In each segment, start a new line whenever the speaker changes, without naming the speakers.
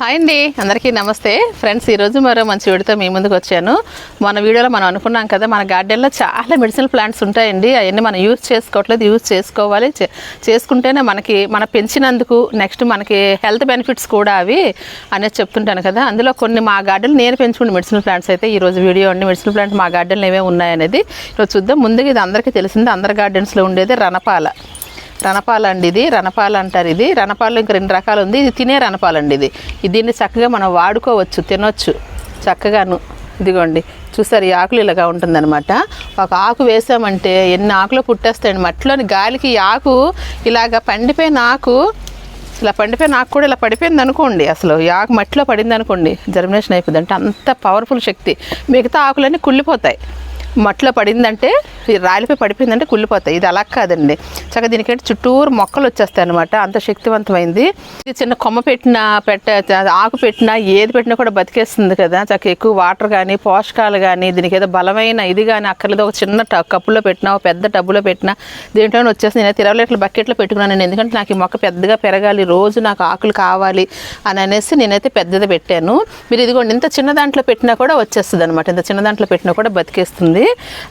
Hi అండి అందరికీ నమస్తే. ఫ్రెండ్స్ ఈరోజు మరో మంచి వీడితో మీ ముందుకు వచ్చాను. మన వీడియోలో మనం అనుకున్నాం కదా మన గార్డెన్లో చాలా మెడిసినల్ ప్లాంట్స్ ఉంటాయండి. అవన్నీ మనం యూజ్ చేసుకోవట్లేదు యూజ్ చేసుకోవాలి. చే- చేసుకుంటేనే మనకి మన పెంచినందుకు నెక్స్ట్ మనకి హెల్త్ బెనిఫిట్స్ కూడా అవి అనేది చెప్తుంటాను కదా. అందులో కొన్ని మా గార్డెన్ నేను పెంచుకున్న మెడిసినల్ ప్లాంట్స్ అయితే ఈ రోజు వీడియో అండి. మెడిసినల్ ప్లాంట్ మా గార్డెన్లో ఏమేమి ఉన్నాయనేది. ఈరోజు చూద్దాం. ముందుగా ఇది అందరికీ తెలిసింది. అందరి గార్డెన్స్లో ఉండేది రణపాల. రణపాలండి ఇది రణపాలు అంటారు ఇది. రణపాలు ఇంక రెండు రకాలు ఉంది ఇది తినే రణపాలండి ఇది. ఇది దీన్ని చక్కగా మనం వాడుకోవచ్చు తినొచ్చు. చక్కగాను. ఇదిగోండి. చూసారు ఈ ఆకులు ఇలాగా ఉంటుందన్నమాట. ఒక ఆకు వేసామంటే ఎన్ని ఆకులు పుట్టేస్తాయండి. మట్టిలోని గాలికి ఈ ఆకు ఇలాగ పండిపోయిన ఆకు ఇలా పండిపోయిన ఆకు కూడా ఇలా పడిపోయింది అనుకోండి. అసలు ఈ ఆకు మట్టిలో పడింది అనుకోండి. జర్మినేషన్ అయిపోయింది అంటే అంత పవర్ఫుల్ శక్తి. మిగతా ఆకులన్నీ కుళ్ళిపోతాయి. మట్టిలో పడిందంటే ఈ పడిపోయిందంటే కుళ్ళిపోతాయి. ఇది అలా కాదండి. చక్కగా దీనికంటే చుట్టూరు మొక్కలు వచ్చేస్తాయి అనమాట అంత శక్తివంతమైంది. ఇది చిన్న కొమ్మ పెట్టినా పెట్ట ఆకు పెట్టినా ఏది పెట్టినా కూడా బతికేస్తుంది కదా. చక్కగా ఎక్కువ వాటర్ కానీ పోషకాలు కానీ దీనికి ఏదో బలమైన ఇది కానీ అక్కర్లేదు. ఒక చిన్న కప్పులో పెట్టినా ఒక పెద్ద టబ్బులో పెట్టినా దీంట్లో వచ్చేసి నేను ఇరవై లీటర్ల బకెట్లో పెట్టుకున్నాను నేను. ఎందుకంటే నాకు ఈ మొక్క పెద్దగా పెరగాలి. రోజు నాకు ఆకులు కావాలి అని అనేసి నేనైతే పెద్దది పెట్టాను. మీరు ఇదిగోండి ఇంత చిన్న దాంట్లో పెట్టినా కూడా వచ్చేస్తుంది అనమాట ఇంత చిన్న దాంట్లో పెట్టినా కూడా బతికేస్తుంది.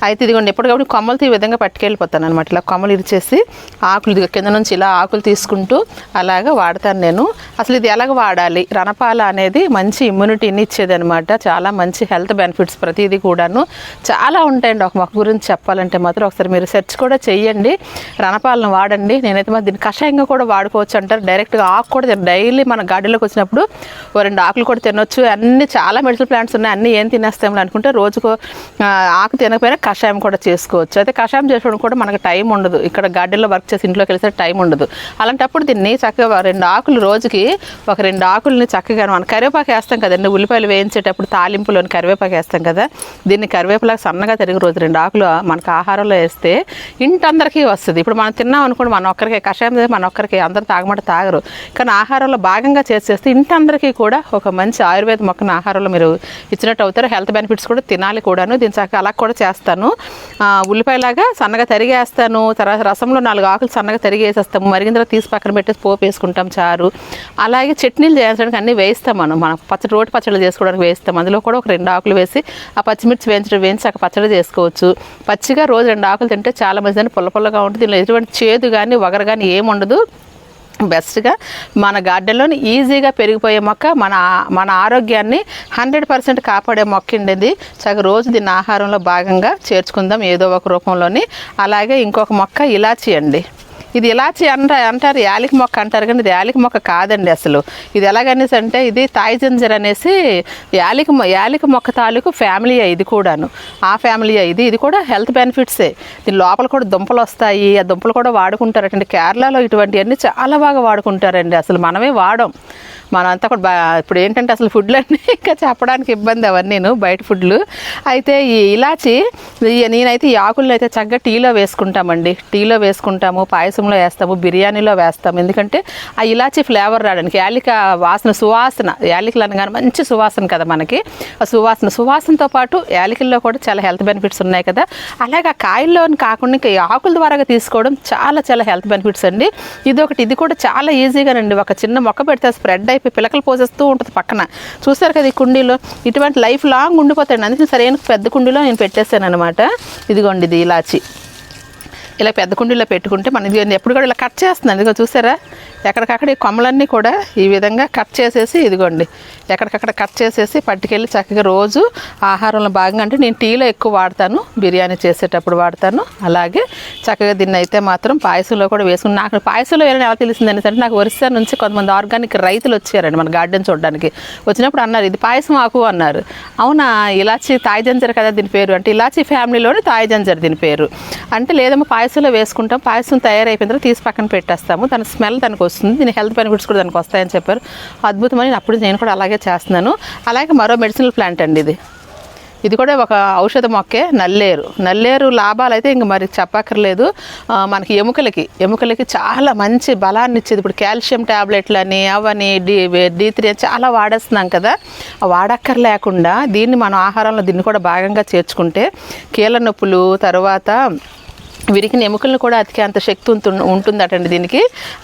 అయితే ఇదిగోండి ఎప్పటికప్పుడు కొమ్మలు ఈ విధంగా పట్టుకెళ్ళిపోతాను అనమాట ఇలా కొమ్మలు ఇరిచేసి ఆకులు ఇదిగో కింద నుంచి ఇలా ఆకులు తీసుకుంటూ అలాగా వాడతాను నేను. అసలు ఇది ఎలాగ వాడాలి? రణపాల అనేది మంచి ఇమ్యూనిటీని ఇచ్చేది అనమాట చాలా మంచి హెల్త్ బెనిఫిట్స్ ప్రతిదీ కూడాను. చాలా ఉంటాయండి ఒక మొక్క గురించి చెప్పాలంటే మాత్రం. ఒకసారి మీరు సెర్చ్ కూడా చేయండి రణపాలను వాడండి. నేనైతే మరి దీన్ని కషాయంగా కూడా వాడుకోవచ్చు అంటారు. డైరెక్ట్గా ఆకు కూడా డైలీ మన గార్డెన్లోకి వచ్చినప్పుడు ఓ రెండు ఆకులు కూడా తినొచ్చు. అన్ని చాలా మెడిసిన్ ప్లాంట్స్ ఉన్నాయి. అన్నీ ఏం తినేస్తాం అనుకుంటే రోజుకు ఆకు తినకపోయినా కషాయం కూడా చేసుకోవచ్చు. అయితే కషాయం చేసుకోవడం కూడా మనకు టైం ఉండదు. ఇక్కడ గార్డెన్లో వర్క్ చేసి ఇంట్లోకి వెళ్తే టైం ఉండదు. అలాంటప్పుడు దీన్ని చక్కగా రెండు ఆకులు రోజుకి ఒక రెండు ఆకుల్ని చక్కగా మనం కరివేపాకు వేస్తాం కదండి. ఉల్లిపాయలు వేయించేటప్పుడు తాలింపులోని కరివేపాకు వేస్తాం కదా. దీన్ని కరివేపాకు సన్నగా తిరిగి రోజు రెండు ఆకులు మనకు ఆహారంలో వేస్తే ఇంటందరికీ వస్తుంది. ఇప్పుడు మనం తిన్నాం అనుకోండి మన ఒక్కరికి కషాయం మన ఒక్కరికి అందరూ తాగమంటే తాగరు. కానీ ఆహారంలో భాగంగా చేసేస్తే ఇంటందరికీ కూడా ఒక మంచి ఆయుర్వేద మొక్కను ఆహారంలో మీరు ఇచ్చినట్టు అవుతారు. హెల్త్ బెనిఫిట్స్ కూడా తినాలి కూడాను. దీని చక్కగా అలా కూడా చేస్తాను. ఉల్లిపాయలాగా సన్నగా తరిగేస్తాను. తర్వాత రసంలో నాలుగు ఆకులు సన్నగా తరిగేసేస్తాము. మరిగిన తర్వాత తీసి పక్కన పెట్టేసి పోపు వేసుకుంటాం చారు. అలాగే చట్నీలు చేయించడానికి అన్నీ వేస్తాం మనం. మనం పచ్చడి రోటి పచ్చడి చేసుకోవడానికి వేస్తాం అందులో కూడా ఒక రెండు ఆకులు వేసి ఆ పచ్చిమిర్చి వేయించడం వేయించి అక్కడ పచ్చడి చేసుకోవచ్చు. పచ్చిగా రోజు రెండు ఆకులు తింటే చాలా మంచిదని పుల్ల పుల్లగా ఉంటుంది. దీనిలో ఎటువంటి చేదు కానీ వగరు కానీ ఏమి ఉండదు బెస్ట్గా. మన గార్డెన్లోని ఈజీగా పెరిగిపోయే మొక్క మన మన ఆరోగ్యాన్ని హండ్రెడ్ పర్సెంట్ కాపాడే మొక్క ఉండేది చక్కగా రోజు దీన్ని ఆహారంలో భాగంగా చేర్చుకుందాం ఏదో ఒక రూపంలోని. అలాగే ఇంకొక మొక్క ఇలాచి అండి. ఇది ఇలాచి అంట అంటారు? యాలిక మొక్క అంటారు కానీ ఇది యాలిక మొక్క కాదండి అసలు. ఇది ఎలాగనేసి అంటే ఇది తాయిజంజర్ అనేసి యాలిక మొ- యాలిక మొక్క తాలూకు ఫ్యామిలీ ఇది కూడాను. ఆ ఫ్యామిలీ ఇది ఇది కూడా హెల్త్ బెనిఫిట్సే. దీని లోపల కూడా దుంపలు వస్తాయి ఆ దుంపలు కూడా వాడుకుంటారటండి. కేరళలో ఇటువంటివన్నీ చాలా బాగా వాడుకుంటారండి. అసలు మనమే వాడం. మనంతా కూడా బా ఇప్పుడు ఏంటంటే అసలు ఫుడ్లు అన్నీ ఇంకా చెప్పడానికి ఇబ్బంది అవన్నీను బయట ఫుడ్లు. అయితే ఈ ఇలాచి నేనైతే ఈ ఆకులను అయితే చక్కగా టీలో వేసుకుంటామండి. టీలో వేసుకుంటాము పాయసంలో వేస్తాము బిర్యానీలో వేస్తాము. ఎందుకంటే ఆ ఇలాచి ఫ్లేవర్ రావడానికి యాలిక వాసన సువాసన యాలికలు అనగానే మంచి సువాసన కదా మనకి. ఆ సువాసన సువాసనతో పాటు యాలికల్లో కూడా చాలా హెల్త్ బెనిఫిట్స్ ఉన్నాయి కదా. అలాగే ఆ కాయల్లో కాకుండా ఇంకా ఈ ఆకుల ద్వారా తీసుకోవడం చాలా చాలా హెల్త్ బెనిఫిట్స్ అండి. ఇది ఒకటి ఇది కూడా చాలా ఈజీగానండి. ఒక చిన్న మొక్క పెడితే స్ప్రెడ్ అయిపోయి పిలకలు పోసేస్తూ ఉంటుంది పక్కన. చూసారు కదా ఈ కుండీలో? ఇటువంటి లైఫ్ లాంగ్ ఉండిపోతాయండి. అందుకని సరైన పెద్ద కుండీలో నేను పెట్టేశాను అనమాట ఇదిగోండి ఇది ఇలాచి. ఇలా పెద్ద కుండీలో పెట్టుకుంటే మన ఇది ఎప్పుడు కూడా ఇలా కట్ చేస్తున్నాను. ఇదిగో చూసారా? ఎక్కడికక్కడ ఈ కొమ్మలన్నీ కూడా ఈ విధంగా కట్ చేసేసి ఇదిగోండి. ఎక్కడికక్కడ కట్ చేసేసి పట్టుకెళ్ళి చక్కగా రోజు ఆహారంలో భాగంగా అంటే నేను టీలో ఎక్కువ వాడతాను బిర్యానీ చేసేటప్పుడు వాడతాను. అలాగే చక్కగా దీన్ని అయితే మాత్రం పాయసంలో కూడా వేసుకుని నాకు పాయసంలో వేరే ఎలా తెలిసింది అంటే నాకు ఒరిస్సా నుంచి కొంతమంది ఆర్గానిక్ రైతులు వచ్చారండి మన గార్డెన్ చూడడానికి. వచ్చినప్పుడు అన్నారు ఇది పాయసం ఆకు అన్నారు. అవునా ఇలాచి తాయిజంజర్ కదా దీని పేరు? అంటే ఇలాచి ఫ్యామిలీలోని తాయిజంజర్ దీని పేరు. అంటే లేదమ్మా పాయసంలో వేసుకుంటాం పాయసం తయారైపోయిన తర్వాత తీసి పక్కన పెట్టేస్తాము దాని స్మెల్ దానికి వస్తుంది. దీని హెల్త్ బెనిఫిట్స్ కూడా దానికి వస్తాయని చెప్పారు. అద్భుతమని అప్పుడు నేను కూడా అలాగే చేస్తున్నాను. అలాగే మరో మెడిసినల్ ప్లాంట్ అండి ఇది. ఇది కూడా ఒక ఔషధ మొక్కే నల్లేరు. నల్లేరు లాభాలు అయితే ఇంక మరి చెప్పక్కర్లేదు. మనకి ఎముకలకి. ఎముకలకి చాలా మంచి బలాన్ని ఇచ్చేది. ఇప్పుడు కాల్షియం ట్యాబ్లెట్లని అవని డి డి త్రీ చాలా వాడేస్తున్నాం కదా. వాడక్కర్లేకుండా వాడక్కర్ లేకుండా దీన్ని మనం ఆహారంలో దీన్ని కూడా భాగంగా చేర్చుకుంటే కీళ్ళ నొప్పులు తర్వాత విరిగిన ఎముకలను కూడా అతికే అంత శక్తి ఉంటు ఉంటుందటండి దీనికి.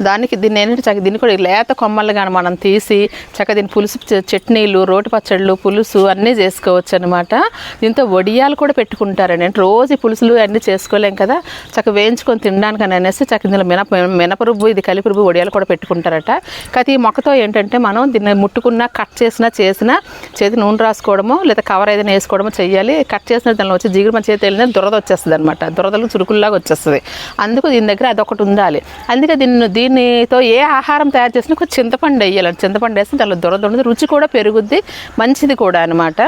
దానికి దీన్ని ఏంటంటే చక్క దీన్ని కూడా లేత కొమ్మలు కానీ మనం తీసి చక్క దీని పులుసు చట్నీలు రోటి పచ్చళ్ళు పులుసు అన్నీ చేసుకోవచ్చు అనమాట దీంతో వడియాలు కూడా పెట్టుకుంటారండి. అంటే రోజు పులుసులు అన్నీ చేసుకోలేం కదా. చక్క వేయించుకొని తినడానికి అని అనేసి చక్క ఇందులో మినప మినపరుబ్బు ఇది కలిపి రుబ్బు వడియాలు కూడా పెట్టుకుంటారట. కాకపోతే ఈ మొక్కతో ఏంటంటే మనం దీన్ని ముట్టుకున్నా కట్ చేసినా చేసినా చేతి నూనె రాసుకోవడమో లేదా కవర్ ఏదైనా వేసుకోవడమో చేయాలి కట్ చేసిన దానిలో వచ్చి జిగురు మన చేతి వెళ్ళిన దురద వచ్చేస్తుంది అనమాట దురదలు చురుకుల్లాగా వచ్చేస్తుంది అందుకు దీని దగ్గర అదొకటి ఉండాలి. అందుకే దీన్ని దీనితో ఏ ఆహారం తయారు చేసినా కొంచెం చింతపండు వేయాలి చింతపండు వేస్తే దానిలో దురద ఉండదు రుచి కూడా పెరుగుద్ది మంచిది కూడా అనమాట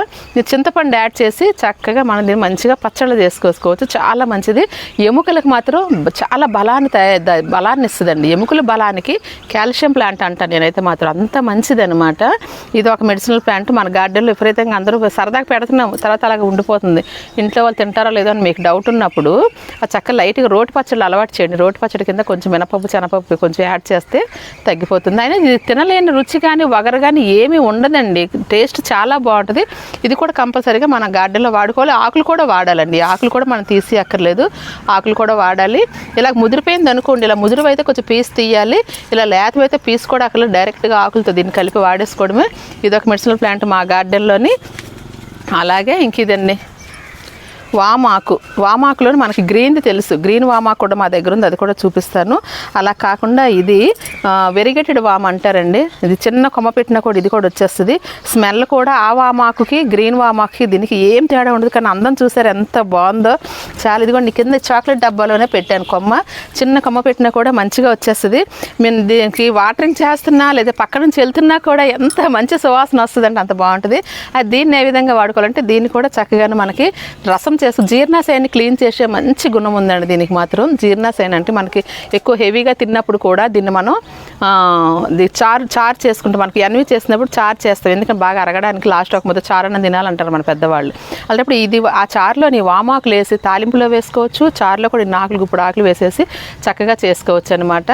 చింతపండు యాడ్ చేసి చక్కగా మనం దీన్ని మంచిగా పచ్చళ్ళు చేసుకోవచ్చు చాలా మంచిది. ఎముకలకు మాత్రం చాలా బలాన్ని తయారు బలాన్ని ఇస్తుందండి. ఎముకల బలానికి కాల్షియం ప్లాంట్ అంటాను నేనైతే మాత్రం. అంత మంచిది అనమాట ఇది ఒక మెడిసినల్ ప్లాంట్. మన గార్డెన్లో విపరీతంగా అందరూ సరదాగా పెడుతున్నాం తర్వాత అలాగా ఉండిపోతుంది. ఇంట్లో వాళ్ళు తింటారో లేదో అని మీకు డౌట్ ఉన్నప్పుడు ఆ చక్క లైట్గా రోటి పచ్చళ్ళు అలవాటు చేయండి. రోటి పచ్చడి కింద కొంచెం మినపప్పు శనపప్పు కొంచెం యాడ్ చేస్తే తగ్గిపోతుంది. అయినా ఇది తినలేని రుచి కానీ వగరు కానీ ఏమీ ఉండదండి. టేస్ట్ చాలా బాగుంటుంది. ఇది కూడా కంపల్సరీగా మన గార్డెన్లో వాడుకోవాలి. ఆకులు కూడా వాడాలండి. ఆకులు కూడా మనం తీసి అక్కర్లేదు ఆకులు కూడా వాడాలి. ఇలా ముదిరిపోయింది అనుకోండి. ఇలా ముదురు అయితే కొంచెం పీస్ తీయాలి. ఇలా లేతవి అయితే పీస్ కూడా అక్కడ డైరెక్ట్గా ఆకులతో దీన్ని కలిపి వాడేసుకోవడమే. ఇది ఒక మెడిసినల్ ప్లాంట్ మా గార్డెన్లోని. అలాగే ఇంక ఇదండి. వామాకు. వామాకులో మనకి గ్రీన్ది తెలుసు. గ్రీన్ వామాకు కూడా మా దగ్గర ఉంది. అది కూడా చూపిస్తాను. అలా కాకుండా ఇది వెరిగేటెడ్ వామ అంటారండి. ఇది చిన్న కొమ్మ పెట్టినా కూడా ఇది కూడా వచ్చేస్తుంది. స్మెల్ కూడా ఆ వామాకుకి గ్రీన్ వామాకుకి దీనికి ఏం తేడా ఉండదు. కానీ అందం చూసారు ఎంత బాగుందో. చాలా ఇదిగోండి కింద చాక్లెట్ డబ్బాలోనే పెట్టాను కొమ్మ. చిన్న కొమ్మ పెట్టినా కూడా మంచిగా వచ్చేస్తుంది. మేము దీనికి వాటరింగ్ చేస్తున్నా లేదా పక్క నుంచి వెళ్తున్నా కూడా ఎంత మంచి సువాసన వస్తుందంటే అంత బాగుంటుంది. అది దీన్ని ఏ విధంగా వాడుకోవాలంటే దీన్ని కూడా చక్కగానే మనకి రసం చేసి జీర్ణాశయాన్ని క్లీన్ చేసే మంచి గుణం ఉందండి దీనికి మాత్రం. జీర్ణాశయం అంటే మనకి ఎక్కువ హెవీగా తిన్నప్పుడు కూడా దీన్ని మనం చార్ చార్ చారు చేసుకుంటాం మనకి ఎన్వి చేసినప్పుడు చార్ చేస్తాం. ఎందుకంటే బాగా అరగడానికి లాస్ట్ ఒక ముద్ద చారు తినాలంటారు మన పెద్దవాళ్ళు. అలాంటప్పుడు ఇది ఆ చారులోని వామాకులు వేసి తాలింపులో వేసుకోవచ్చు. చారులో కూడా నాకులు గుప్పుడు ఆకులు వేసేసి చక్కగా చేసుకోవచ్చు అనమాట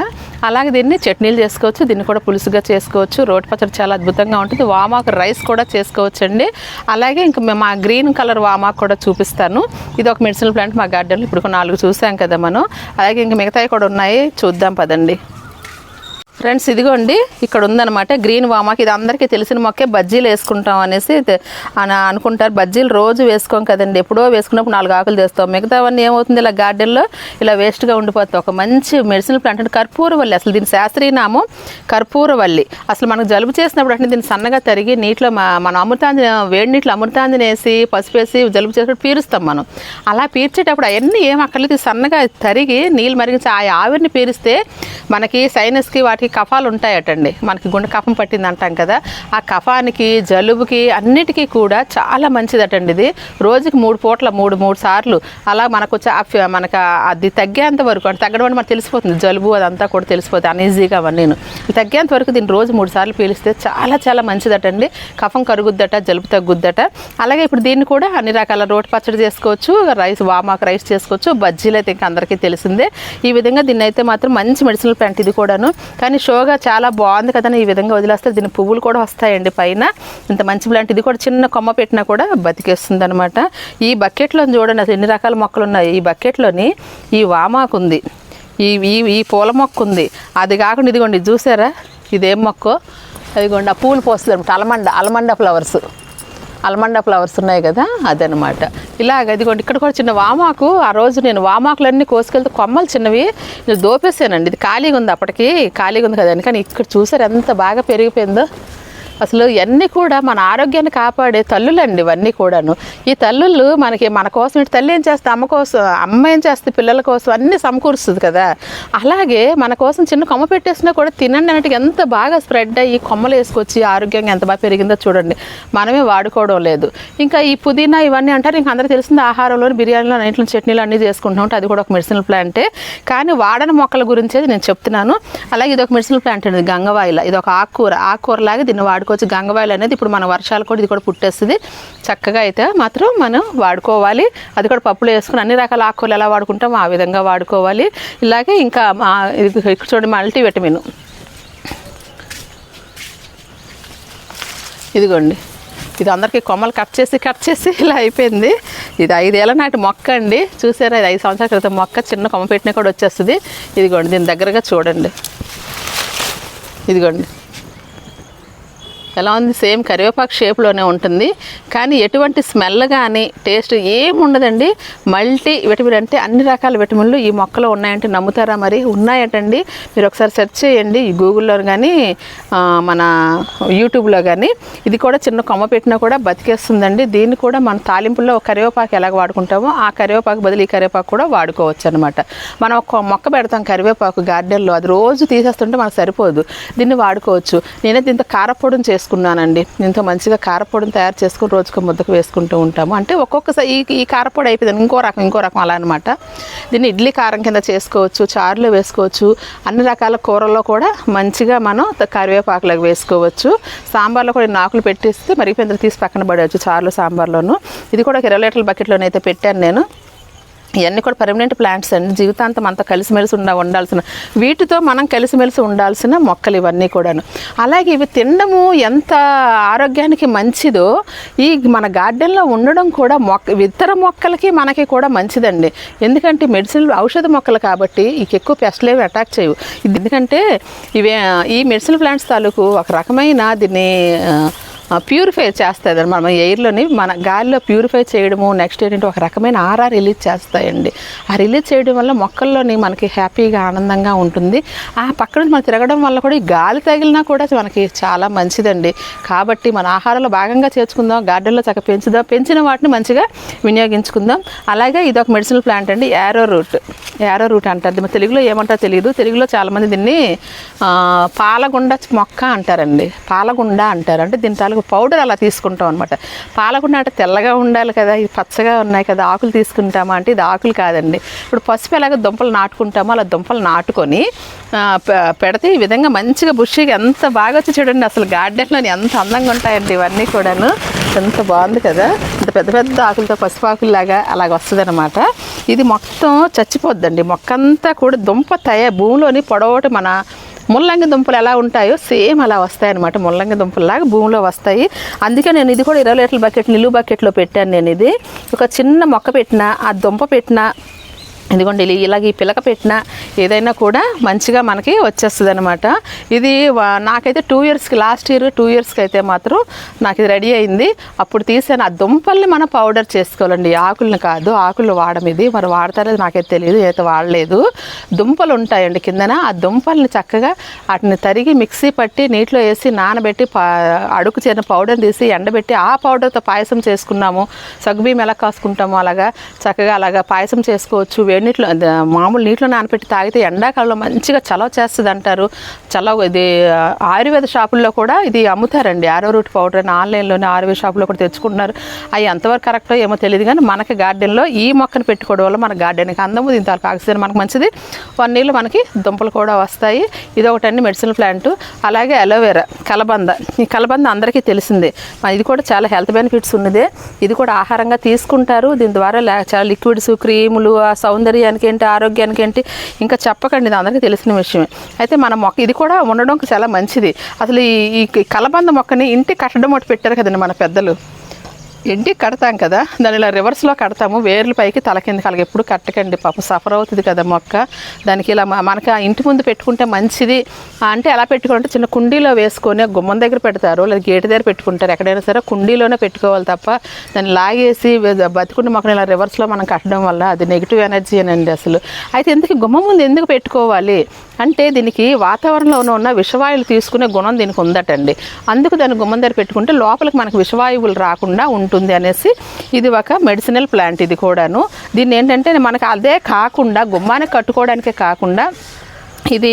అలాగే దీన్ని చట్నీలు చేసుకోవచ్చు. దీన్ని కూడా పులుసుగా చేసుకోవచ్చు. రోటి పచ్చడి చాలా అద్భుతంగా ఉంటుంది. వామాకు రైస్ కూడా చేసుకోవచ్చండి. అలాగే ఇంకా మేము మా గ్రీన్ కలర్ వామాకు కూడా చూపిస్తాను. ఇది ఒక మెడిసినల్ ప్లాంట్ మా గార్డెన్లో ఇప్పుడు నాలుగు చూసాం కదా మనం. అలాగే ఇంకా మిగతావి కూడా ఉన్నాయి. చూద్దాం పదండి. ఫ్రెండ్స్ ఇదిగోండి ఇక్కడ ఉందన్నమాట గ్రీన్ వామాకి. ఇది అందరికీ తెలిసిన మొక్కే బజ్జీలు వేసుకుంటాం అనేసి అని అనుకుంటారు. బజ్జీలు రోజు వేసుకోం కదండి. ఎప్పుడో వేసుకున్నప్పుడు నాలుగు ఆకులు తెస్తాం. మిగతావన్నీ ఏమవుతుంది? ఇలా గార్డెన్లో ఇలా వేస్ట్గా ఉండిపోతుంది ఒక మంచి మెడిసిన్ ప్లాంట్ అంటే కర్పూరవల్లి. అసలు దీని శాస్త్రీయ నామం కర్పూరవల్లి. అసలు మనకు జలుబు చేసినప్పుడు అంటే దీన్ని సన్నగా తరిగి నీటిలో మా- అమృతాంజని అమృతాంజన వేడి నీటిలో అమృతాంజన వేసి పసుపు వేసి జలుబు చేసినప్పుడు పీరుస్తాం మనం. అలా పీర్చేటప్పుడు అవన్నీ ఏం అక్కర్లేదు. సన్నగా తరిగి నీళ్ళు మరిగించి ఆ ఆవిరిని పీరిస్తే మనకి సైనస్కి వాటికి కఫాలు ఉంటాయటండి మనకి గుండె కఫం పట్టింది అంటాం కదా. ఆ కఫానికి జలుబుకి అన్నిటికీ కూడా చాలా మంచిదటండి ఇది. రోజుకి మూడు పూట్ల మూడు మూడు సార్లు అలా మనకు వచ్చే మనకు అది తగ్గేంత వరకు అంటే తగ్గడం అంటే మనకు తెలిసిపోతుంది. జలుబు అదంతా కూడా తెలిసిపోతుంది అన్ఈజీగా అవన్నీ తగ్గేంత వరకు దీన్ని రోజు మూడు సార్లు పీలిస్తే చాలా చాలా మంచిదటండి. కఫం కరుగుద్దట జలుబు తగ్గుద్దట. అలాగే ఇప్పుడు దీన్ని కూడా అన్ని రకాల రోటి పచ్చడి చేసుకోవచ్చు రైస్ వామాకు రైస్ చేసుకోవచ్చు బజ్జీలు అయితే ఇంకా అందరికీ తెలిసిందే. ఈ విధంగా దీన్ని అయితే మాత్రం మంచి మెడిసినల్ ప్లాంట్ ఇది కూడాను. కానీ షోగా చాలా బాగుంది కదా ఈ విధంగా వదిలేస్తే దీని పువ్వులు కూడా వస్తాయండి పైన. ఇంత మంచి ప్లాంట్ ఇది కూడా చిన్న కొమ్మ పెట్టినా కూడా బతికేస్తుంది అనమాట ఈ బకెట్లో చూడండి అసలు ఎన్ని రకాల మొక్కలు ఉన్నాయి. ఈ బకెట్లోని ఈ వామాకు ఉంది. ఈ ఈ ఈ పూల మొక్క ఉంది. అది కాకుండా ఇదిగోండి చూసారా? ఇదేం మొక్కో? అదిగోండి ఆ పూలు పోస్తుంది అనమాట allamanda allamanda flowers. Allamanda flowers ఉన్నాయి కదా అదనమాట ఇలాగ ఇదిగోండి ఇక్కడ కూడా చిన్న వామాకు ఆ రోజు నేను వామాకులన్నీ కోసుకెళ్తే కొమ్మలు చిన్నవి నేను దోపేసానండి. ఇది ఖాళీగా ఉంది అప్పటికి ఖాళీగా ఉంది కదండి కానీ ఇక్కడ చూసారు ఎంత బాగా పెరిగిపోయిందో. అసలు ఇవన్నీ కూడా మన ఆరోగ్యాన్ని కాపాడే తల్లులండి ఇవన్నీ కూడాను. ఈ తల్లులు మనకి మన కోసం ఇటు తల్లి ఏం చేస్తే అమ్మ కోసం అమ్మ ఏం చేస్తే పిల్లల కోసం అన్నీ సమకూరుస్తుంది కదా. అలాగే మన కోసం చిన్న కొమ్మ పెట్టేసినా కూడా తినండి అన్నట్టు ఎంత బాగా స్ప్రెడ్ అయ్యి కొమ్మలు వేసుకొచ్చి ఆరోగ్యంగా ఎంత బాగా పెరిగిందో చూడండి. మనమే వాడుకోవడం లేదు. ఇంకా ఈ పుదీనా ఇవన్నీ అంటారు ఇంకా అందరికీ తెలిసింది ఆహారంలో బిర్యానీలో ఇంట్లో చట్నీలు అన్నీ చేసుకుంటూ ఉంటే అది కూడా ఒక మెడిసినల్ ప్లాంటే. కానీ వాడని మొక్కల గురించి నేను చెప్తున్నాను. అలాగే ఇది ఒక మెడిసినల్ ప్లాంట్ అండి గంగవాయిల. ఇది ఒక ఆకుకూర ఆకుకూరలాగా దీన్ని వాడుకో దీన్ని గంగవాయలు అనేది ఇప్పుడు మన వర్షాలు కూడా ఇది కూడా పుట్టేస్తుంది. చక్కగా అయితే మాత్రం మనం వాడుకోవాలి. అది కూడా పప్పులు వేసుకుని అన్ని రకాల ఆకుకూరలు ఎలా వాడుకుంటాం ఆ విధంగా వాడుకోవాలి. ఇలాగే ఇంకా మా ఇది ఇక్కడ చూడండి మల్టీ విటమిన్ ఇదిగోండి. ఇది అందరికీ కొమ్మలు కట్ చేసి కట్ చేసి ఇలా అయిపోయింది. ఇది ఐదేళ్ళ నాటి మొక్క అండి. చూసారా? ఇది ఐదు సంవత్సరాల క్రితం మొక్క చిన్న కొమ్మ పెట్టినా కూడా వచ్చేస్తుంది. ఇదిగోండి దీని దగ్గరగా చూడండి. ఇదిగోండి. ఎలా ఉంది సేమ్ కరివేపాకు షేప్లోనే ఉంటుంది. కానీ ఎటువంటి స్మెల్ కానీ టేస్ట్ ఏమి ఉండదండి మల్టీ విటమిన్ అంటే అన్ని రకాల విటమిన్లు ఈ మొక్కలో ఉన్నాయంటే నమ్ముతారా మరి? ఉన్నాయటండి. మీరు ఒకసారి సెర్చ్ చేయండి. గూగుల్లో కానీ మన యూట్యూబ్లో కానీ ఇది కూడా చిన్న కొమ్మ పెట్టినా కూడా బతికేస్తుందండి. దీన్ని కూడా మన తాలింపుల్లో ఒక కరివేపాకు ఎలాగ వాడుకుంటామో ఆ కరివేపాకు బదులు ఈ కరివేపాకు కూడా వాడుకోవచ్చు అనమాట మనం ఒక మొక్క పెడతాం కరివేపాకు గార్డెన్లో అది రోజు తీసేస్తుంటే మనకు సరిపోదు. దీన్ని వాడుకోవచ్చు. నేనే దీంతో కారపొడిని చేసుకున్నానండి. దీంతో మంచిగా కారపొడిని తయారు చేసుకుని రోజుకు ముద్దకు వేసుకుంటూ ఉంటాము. అంటే ఒక్కొక్కసారి ఈ ఈ కారపొడి అయిపోయింది ఇంకో రకం ఇంకో రకం అలా అనమాట దీన్ని ఇడ్లీ కారం కింద చేసుకోవచ్చు చారులో వేసుకోవచ్చు. అన్ని రకాల కూరల్లో కూడా మంచిగా మనం కరివేపాకులకు వేసుకోవచ్చు. సాంబార్లో కూడా నాకులు ఆకులు పెట్టేస్తే మరిగిపోయిన తీసి పక్కన పడవచ్చు చారులు సాంబార్లోను. ఇది కూడా ఒక ఇరవై లీటర్ల బకెట్లోనైతే పెట్టాను నేను. ఇవన్నీ కూడా పర్మనెంట్ ప్లాంట్స్ అండి. జీవితాంతం అంతా కలిసిమెలిసి ఉండ ఉండాల్సిన వీటితో మనం కలిసిమెలిసి ఉండాల్సిన మొక్కలు ఇవన్నీ కూడాను. అలాగే ఇవి తినడము ఎంత ఆరోగ్యానికి మంచిదో ఈ మన గార్డెన్లో ఉండడం కూడా మొక్క ఇతర మొక్కలకి మనకి కూడా మంచిదండి. ఎందుకంటే మెడిసిన్ ఔషధ మొక్కలు కాబట్టి ఇక ఎక్కువ పెస్ట్లు ఏవి అటాక్ చేయవు. ఇది ఎందుకంటే ఇవే ఈ మెడిసిన్ ప్లాంట్స్ తాలూకు ఒక రకమైన దీన్ని ప్యూరిఫై చేస్తుంది మన ఎయిర్లోని మన గాలిలో ప్యూరిఫై చేయడము నెక్స్ట్ ఏంటంటే ఒక రకమైన ఆరా రిలీజ్ చేస్తాయండి. ఆ రిలీజ్ చేయడం వల్ల మొక్కల్లోని మనకి హ్యాపీగా ఆనందంగా ఉంటుంది. ఆ పక్కన నుంచి మనం తిరగడం వల్ల కూడా ఈ గాలి తగిలినా కూడా మనకి చాలా మంచిదండి. కాబట్టి మన ఆహారంలో భాగంగా చేర్చుకుందాం గార్డెన్లో చక్కగా పెంచుదాం పెంచిన వాటిని మంచిగా వినియోగించుకుందాం. అలాగే ఇది ఒక మెడిసినల్ ప్లాంట్ అండి యారో రూట్. యారో రూట్ అంటారు. మన తెలుగులో ఏమంటారో తెలియదు. తెలుగులో చాలామంది దీన్ని పాలగుండ మొక్క అంటారండి. పాలగుండ అంటారు. అంటే దీని తాలూకు పౌడర్ అలా తీసుకుంటాం అనమాట పాలగుండ అంటే తెల్లగా ఉండాలి కదా ఇది పచ్చగా ఉన్నాయి కదా ఆకులు తీసుకుంటామా అంటే ఇది ఆకులు కాదండి. ఇప్పుడు పసుపు ఎలాగ దుంపలు నాటుకుంటామో అలా దుంపలు నాటుకొని పె- పెడితే ఈ విధంగా మంచిగా బుషిగా ఎంత బాగా వచ్చి చూడండి అసలు గార్డెన్లోని ఎంత అందంగా ఉంటాయండి ఇవన్నీ కూడాను. ఎంత బాగుంది కదా. ఇంత పెద్ద పెద్ద ఆకులతో పసుపు ఆకుల్లాగా అలాగ వస్తుంది ఇది మొత్తం చచ్చిపోద్దండి. మొక్క అంతా కూడా దుంప తయ భూమిలోని పొడవటి మన ముల్లంగి దుంపలు ఎలా ఉంటాయో సేమ్ అలా వస్తాయి అనమాట ముల్లంగి దుంపల్లాగా భూమిలో వస్తాయి. అందుకే నేను ఇది కూడా ఇరవై లీటర్ల బకెట్ నిలువు బకెట్లో పెట్టాను నేను ఇది. ఒక చిన్న మొక్క పెట్టిన ఆ దుంప పెట్టిన ఇదిగోండి ఇలాగ ఈ పిలక పెట్టిన ఏదైనా కూడా మంచిగా మనకి వచ్చేస్తుంది అనమాట ఇది వా- నాకైతే టూ ఇయర్స్కి లాస్ట్ ఇయర్ టూ ఇయర్స్కి అయితే మాత్రం నాకు ఇది రెడీ అయింది. అప్పుడు తీసాను. ఆ దుంపల్ని మనం పౌడర్ చేసుకోవాలండి. ఆకులను కాదు ఆకులు వాడడం ఇది. మరి వాడతారో నాకైతే తెలియదు అయితే వాడలేదు. దుంపలు ఉంటాయండి కిందన. ఆ దుంపల్ని చక్కగా వాటిని తరిగి మిక్సీ పట్టి నీటిలో వేసి నానబెట్టి అడుగు చేరిన పౌడర్ తీసి ఎండబెట్టి ఆ పౌడర్తో పాయసం చేసుకున్నాము. సగ్బీం ఎలా కాసుకుంటాము అలాగా చక్కగా అలాగా పాయసం చేసుకోవచ్చు. వేడి నీటిలో మామూలు నీటిలో నానబెట్టి తాగితే ఎండాకాలంలో మంచిగా చలవ చేస్తుంది అంటారు చలవ ఇది ఆయుర్వేద షాపుల్లో కూడా ఇది అమ్ముతారండి. ఆరో రూట్ పౌడర్ అని ఆన్లైన్లోనే ఆయుర్వేద షాపులో కూడా తెచ్చుకుంటున్నారు. అవి ఎంతవరకు కరెక్టో ఏమో తెలియదు కానీ మనకి గార్డెన్లో ఈ మొక్కను పెట్టుకోవడం వల్ల మన గార్డెన్కి అందము దీని తాలూకు ఆక్సిజన్ మనకు మంచిది. వన్ ఇయర్లో మనకి దుంపలు కూడా వస్తాయి. ఇది ఒకటండి మెడిసిన్ ప్లాంట్. అలాగే అలోవెరా కలబంద. ఈ కలబంద అందరికీ తెలిసిందే. ఇది కూడా చాలా హెల్త్ బెనిఫిట్స్ ఉన్నదే. ఇది కూడా ఆహారంగా తీసుకుంటారు. దీని ద్వారా చాలా లిక్విడ్స్ క్రీములు ఆ సౌందర్యానికి ఏంటి ఆరోగ్యానికి ఏంటి ఇంకా చెప్పకండి. ఇది అందరికీ తెలిసిన విషయమే. అయితే మన మొక్క ఇది కూడా ఉండడం చాలా మంచిది. అసలు ఈ ఈ కలబంద మొక్కని ఇంటి కట్టడం ఒకటి పెట్టారు కదండి మన పెద్దలు. ఎండి కడతాం కదా దాని ఇలా రివర్స్లో కడతాము. వేర్లు పైకి తల కింద కలగ ఎప్పుడు కట్టకండి పాప. సఫర్ అవుతుంది కదా మొక్క. దానికి ఇలా మనకు మనకి ఆ ఇంటి ముందు పెట్టుకుంటే మంచిది. అంటే ఎలా పెట్టుకుంటే చిన్న కుండీలో వేసుకొని గుమ్మం దగ్గర పెడతారు. లేదా గేటు దగ్గర పెట్టుకుంటారు. ఎక్కడైనా సరే కుండీలోనే పెట్టుకోవాలి తప్ప దాన్ని లాగేసి వే- మొక్కను మొక్కని ఇలా రివర్స్లో మనం కట్టడం వల్ల అది నెగిటివ్ ఎనర్జీ అనండి అసలు. అయితే ఎందుకు గుమ్మం ముందు ఎందుకు పెట్టుకోవాలి? అంటే దీనికి వాతావరణంలో ఉన్న విషవాయువులు తీసుకునే గుణం దీనికి ఉందటండి. అందుకు దాన్ని గుమ్మం దగ్గర పెట్టుకుంటే లోపలికి మనకు విషవాయువులు రాకుండా ఉంటుంది అనేసి ఇది ఒక మెడిసినల్ ప్లాంట్ ఇది కూడాను. దీన్ని ఏంటంటే మనకి అదే కాకుండా గుమ్మానికి కట్టుకోవడానికే కాకుండా ఇది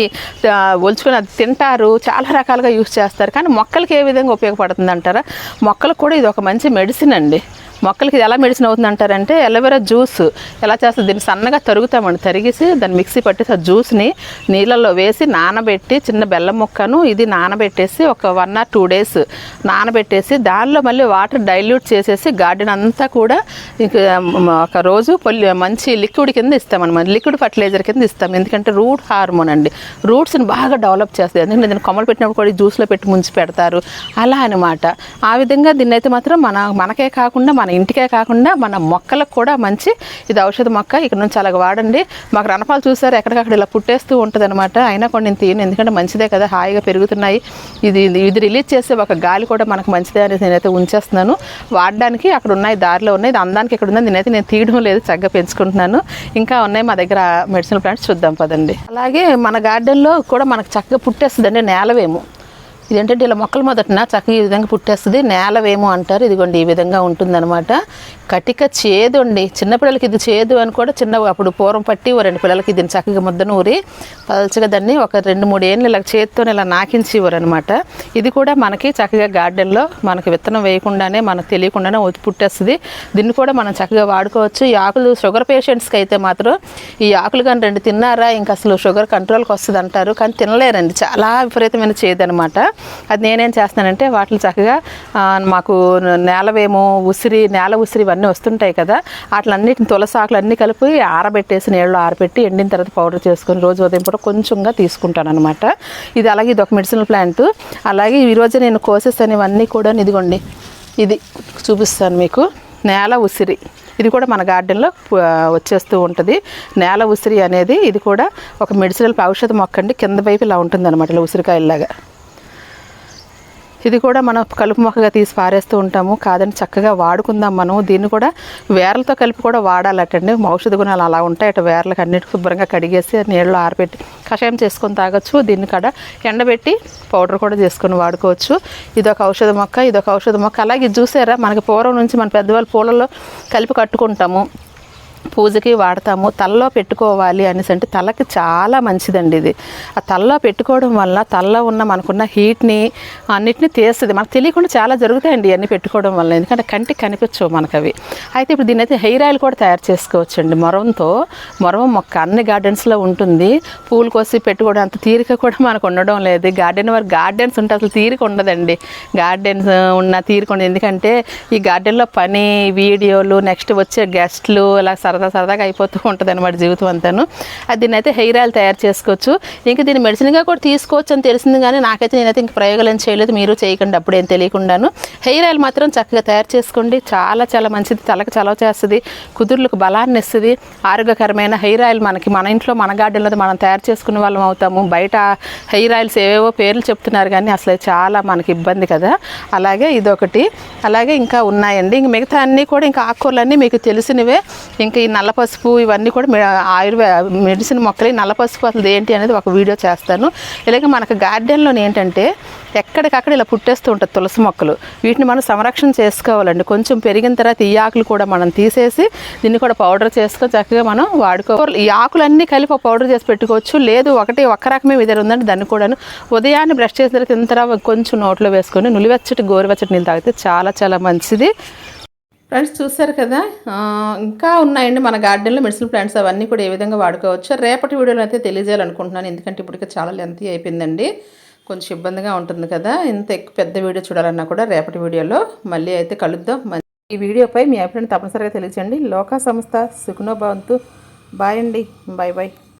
ఆ, ఒలుచుకొని అది తింటారు చాలా రకాలుగా యూస్ చేస్తారు. కానీ మొక్కలకి ఏ విధంగా ఉపయోగపడుతుంది అంటారా మొక్కలకు కూడా ఇది ఒక మంచి మెడిసిన్ అండి. మొక్కలకి ఎలా మెడిసిన్ అవుతుంది అంటారంటే ఎలవేరా జ్యూస్ ఎలా చేస్తుంది? దీన్ని సన్నగా తరుగుతామండి. తరిగేసి దాన్ని మిక్సీ పట్టేసి ఆ జ్యూస్ని నీళ్ళల్లో వేసి నానబెట్టి చిన్న బెల్లం ముక్కను ఇది నానబెట్టేసి ఒక వన్ ఆర్ టూ డేస్ నానబెట్టేసి దానిలో మళ్ళీ వాటర్ డైల్యూట్ చేసేసి గార్డెన్ అంతా కూడా ఒక రోజు మంచి లిక్విడ్ కింద ఇస్తామన్నమాట. లిక్విడ్ ఫర్టిలైజర్ కింద ఇస్తాం. ఎందుకంటే రూట్ హార్మోన్ అండి. రూట్స్ని బాగా డెవలప్ చేస్తుంది ఎందుకంటే దీన్ని కొమ్మలు పెట్టినప్పుడు కూడా జ్యూస్లో పెట్టి ముంచి పెడతారు. అలా అనమాట ఆ విధంగా దీన్ని అయితే మాత్రం మన మనకే కాకుండా మన మన ఇంటికే కాకుండా మన మొక్కలకు కూడా మంచి ఇది ఔషధ మొక్క ఇక్కడ నుంచి అలాగ వాడండి. మాకు రణపాలు చూసారు ఎక్కడికక్కడ ఇలా పుట్టేస్తూ ఉంటుంది అనమాట అయినా కూడా నేను తీయను ఎందుకంటే మంచిదే కదా హాయిగా పెరుగుతున్నాయి. ఇది ఇది రిలీజ్ చేసే ఒక గాలి కూడా మనకు మంచిదే అనేది నేనైతే ఉంచేస్తున్నాను. వాడడానికి అక్కడ ఉన్నాయి దారిలో ఉన్నాయి ఇది అందానికి ఇక్కడ ఉంది నేనైతే నేను తీయడం లేదు చక్కగా పెంచుకుంటున్నాను. ఇంకా ఉన్నాయి మా దగ్గర మెడిసిన్ ప్లాంట్స్ చూద్దాం పదండి. అలాగే మన గార్డెన్లో కూడా మనకు చక్కగా పుట్టేస్తుందండి నేలవేము. ఇదేంటంటే ఇలా మొక్కల మొదటన చక్కగా ఈ విధంగా పుట్టేస్తుంది. నేలవేమో అంటారు. ఇదిగోండి ఈ విధంగా ఉంటుందన్నమాట. కటిక చేదు అండి. చిన్నపిల్లలకి ఇది చేదు అని కూడా చిన్న అప్పుడు పూర్వం పట్టి ఓ రెండు పిల్లలకి దీన్ని చక్కగా ముద్దను ఊరి పలచగా దాన్ని ఒక రెండు మూడు ఏళ్ళు ఇలా చేతితో ఇలా నాకించి అనమాట ఇది కూడా మనకి చక్కగా గార్డెన్లో మనకి విత్తనం వేయకుండానే మనకు తెలియకుండానే వచ్చి పుట్టేస్తుంది. దీన్ని కూడా మనం చక్కగా వాడుకోవచ్చు. ఈ ఆకులు షుగర్ పేషెంట్స్కి అయితే మాత్రం ఈ ఆకులు కానీ రెండు తిన్నారా ఇంకా అసలు షుగర్ కంట్రోల్కి వస్తుంది అంటారు కానీ తినలేరండి. చాలా విపరీతమైన చేదనమాట అది నేనేం చేస్తానంటే వాటిని చక్కగా మాకు నేలవేము ఉసిరి నేల ఉసిరి ఇవన్నీ వస్తుంటాయి కదా వాటిలన్నిటిని తులసాకులు అన్నీ కలిపి ఆరబెట్టేసి నీళ్ళు ఆరబెట్టి ఎండిన తర్వాత పౌడర్ చేసుకొని రోజు ఉదయం పూట కొంచెంగా తీసుకుంటాను అనమాట ఇది అలాగే ఇది ఒక మెడిసినల్ ప్లాంట్. అలాగే ఈరోజు నేను కోసేస్తాను ఇవన్నీ కూడా ఇదిగోండి ఇది చూపిస్తాను మీకు. నేల ఉసిరి ఇది కూడా మన గార్డెన్లో వచ్చేస్తూ ఉంటుంది. నేల ఉసిరి అనేది ఇది కూడా ఒక మెడిసినల్ ఔషధ మొక్క అండి కింద వైపు ఇలా ఉంటుంది అనమాట ఇలా ఉసిరికాయలాగా ఇది కూడా మనం కలుపు మొక్కగా తీసి పారేస్తూ ఉంటాము. కాదని చక్కగా వాడుకుందాం మనం. దీన్ని కూడా వేర్లతో కలిపి కూడా వాడాలటండి. ఔషధ గుణాలు అలా ఉంటాయి. అటు వేర్లకు అన్నిటికీ శుభ్రంగా కడిగేసి నీళ్ళు ఆరబెట్టి కషాయం చేసుకొని తాగొచ్చు. దీన్ని కూడా ఎండబెట్టి పౌడర్ కూడా చేసుకొని వాడుకోవచ్చు. ఇది ఒక ఔషధ మొక్క ఇది ఒక ఔషధ మొక్క. అలాగే చూసారా మనకి పూర్వం నుంచి మన పెద్దవాళ్ళు పూలలో కలిపి కట్టుకుంటాము. పూజకి వాడతాము తలలో పెట్టుకోవాలి అనేసి అంటే తలకి చాలా మంచిదండి ఇది. ఆ తలలో పెట్టుకోవడం వల్ల తలలో ఉన్న మనకున్న హీట్ని అన్నిటిని తీస్తుంది. మనకు తెలియకుండా చాలా జరుగుతాయండి ఇవన్నీ పెట్టుకోవడం వల్ల ఎందుకంటే కంటికి కనిపించవు మనకు అవి అయితే ఇప్పుడు దీని అయితే హెయిర్ ఆయిల్ కూడా తయారు చేసుకోవచ్చు అండి మొరవంతో మొరవం మొక్క అన్ని గార్డెన్స్లో ఉంటుంది. పూలు కోసి పెట్టుకోవడం అంత తీరిక కూడా మనకు ఉండడం లేదు. గార్డెన్ వరకు గార్డెన్స్ ఉంటే అసలు తీరిక ఉండదండి. గార్డెన్స్ ఉన్న తీరిక ఉండదు. ఎందుకంటే ఈ గార్డెన్లో పని వీడియోలు నెక్స్ట్ వచ్చే గెస్ట్లు ఇలా సరదా సరదాగా అయిపోతూ ఉంటుంది అనమాట జీవితం అంతాను. అది దీన్ని అయితే హెయిర్ ఆయిల్ తయారు చేసుకోవచ్చు. ఇంకా దీన్ని మెడిసిన్గా కూడా తీసుకోవచ్చు అని తెలిసింది కానీ నాకైతే నేనైతే ఇంక ప్రయోగాలు ఏం చేయలేదు. మీరు చేయకండి అప్పుడేం తెలియకుండాను. హెయిర్ ఆయిల్ మాత్రం చక్కగా తయారు చేసుకోండి. చాలా చాలా మంచిది. తలకు చలవ చేస్తుంది. కుదుర్లకు బలాన్ని ఇస్తుంది. ఆరోగ్యకరమైన హెయిర్ ఆయిల్ మనకి మన ఇంట్లో మన గార్డెన్లో మనం తయారు చేసుకునే వాళ్ళం అవుతాము. బయట హెయిర్ ఆయిల్స్ ఏవేవో పేర్లు చెప్తున్నారు కానీ అసలు చాలా మనకి ఇబ్బంది కదా. అలాగే ఇదొకటి. అలాగే ఇంకా ఉన్నాయండి. ఇంక మిగతా అన్నీ కూడా ఇంకా ఆకుకూరలన్నీ మీకు తెలిసినవే. ఇంకా ఈ నల్ల పసుపు ఇవన్నీ కూడా మె- ఆయుర్వే మెడిసిన్ మొక్కలు నల్ల పసుపు అసలు ఏంటి అనేది ఒక వీడియో చేస్తాను. ఇలాగే మనకు గార్డెన్లో ఏంటంటే ఎక్కడికక్కడ ఇలా పుట్టేస్తూ ఉంటుంది తులసి మొక్కలు. వీటిని మనం సంరక్షణ చేసుకోవాలండి. కొంచెం పెరిగిన తర్వాత ఈ ఆకులు కూడా మనం తీసేసి దీన్ని కూడా పౌడర్ చేసుకొని చక్కగా మనం వాడుకోవాలి ఈ ఆకులన్నీ కలిపి ఒక పౌడర్ చేసి పెట్టుకోవచ్చు. లేదు ఒకటి ఒక రకమే విధానం ఉందండి దాన్ని కూడాను ఉదయాన్నే బ్రష్ చేసిన తర్వాత తర్వాత కొంచెం నోట్లో వేసుకొని నులివెచ్చటి గోరువెచ్చటి నీళ్ళు తాగితే చాలా చాలా మంచిది. ఫ్రెండ్స్ చూసారు కదా? ఇంకా ఉన్నాయండి మన గార్డెన్లో మెడిసిన్ ప్లాంట్స్ అవన్నీ కూడా ఏ విధంగా వాడుకోవచ్చు. రేపటి వీడియోలో అయితే తెలియజేయాలనుకుంటున్నాను. ఎందుకంటే ఇప్పటికే చాలా లెంత్ అయిపోయిందండి. కొంచెం ఇబ్బందిగా ఉంటుంది కదా? ఇంత ఎక్కువ పెద్ద వీడియో చూడాలన్నా కూడా రేపటి వీడియోలో మళ్ళీ అయితే కలుద్దాం. ఈ వీడియోపై మీ అభిప్రాయం తప్పనిసరిగా తెలియచేయండి. లోకా సంస్థ సుఖనోభవంతు బాయ్ అండి. Bye bye.